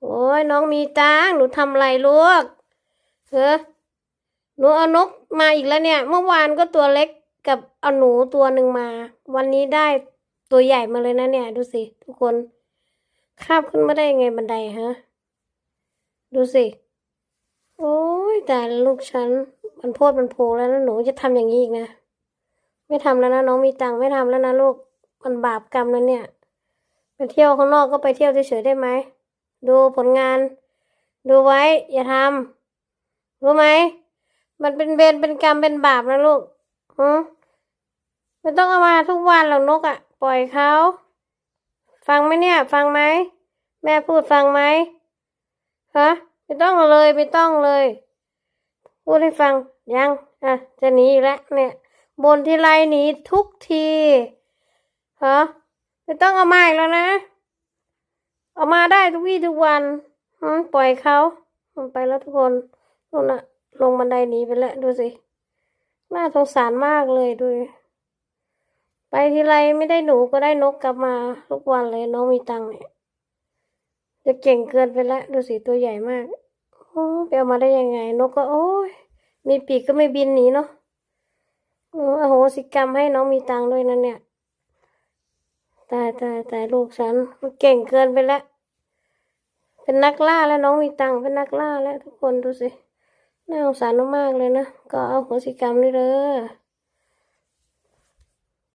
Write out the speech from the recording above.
โอ้ยน้องมีตังหนูทำอะไรลูกเฮ้หนูเอานกมาอีกแล้วเนี่ย เมื่อวานก็ตัวเล็กกับเอาหนูตัวหนึ่งมา วันนี้ได้ตัวใหญ่มาเลยนะเนี่ย ดูสิ ทุกคนคาบขึ้นมาได้ยังไงบันไดฮะ ดูสิ โอ้ยแต่ลูกฉัน มันโพดมันโผล่แล้วนะหนูจะทำอย่างนี้อีกนะ ไม่ทำแล้วนะน้องมีตังค์ไม่ทำแล้วนะลูก มันบาปกรรมแล้วเนี่ย ไปเที่ยวข้างนอกก็ไปเที่ยวเฉยๆได้ไหม ดูผลงาน ดูไว้ อย่าทำรู้ไหม มันเป็นเวรเป็นกรรมเป็นบาปนะลูกหืมไม่ต้องเอามาทุกวันหรอกนกอะ่ะ ปล่อยเขา ฟังไหมเนี่ย ฟังไหม แม่พูดฟังไหมฮะไม่ต้องเลยไม่ต้องเลย พูดให้ฟังยังอะจะหนีอีกแล้วเนี่ยบนทีไรหนีทุกทีฮะไม่ต้องเอามาอีกแล้วนะ เอามาได้ทุกวี่ทุกวันปล่อยเขามันไปแล้วทุกคนนู่นะลงบันไดหนีไปแล้วดูสิ น่าสงสารมากเลยดู ไปทีไรไม่ได้หนูก็ได้นกกลับมาทุกวันเลยน้องมีตังค์เนี่ย จะเก่งเกินไปแล้วดูสิตัวใหญ่มาก โอ้ไปเอามาได้ยังไง นกก็โอ้ย มีปีกก็ไม่บินหนีเนาะโอ้อโหสิกรรมให้น้องมีตังค์ด้วยนะเนี่ย ตายตายตายลูกฉัน มันเก่งเกินไปแล้ว เป็นนักล่าแล้วน้องมีตังเป็นนักล่าแล้วทุกคนดูสิน่าสงสารมากๆเลยนะ ก็เอาโหสิกรรมด้วยเด้อ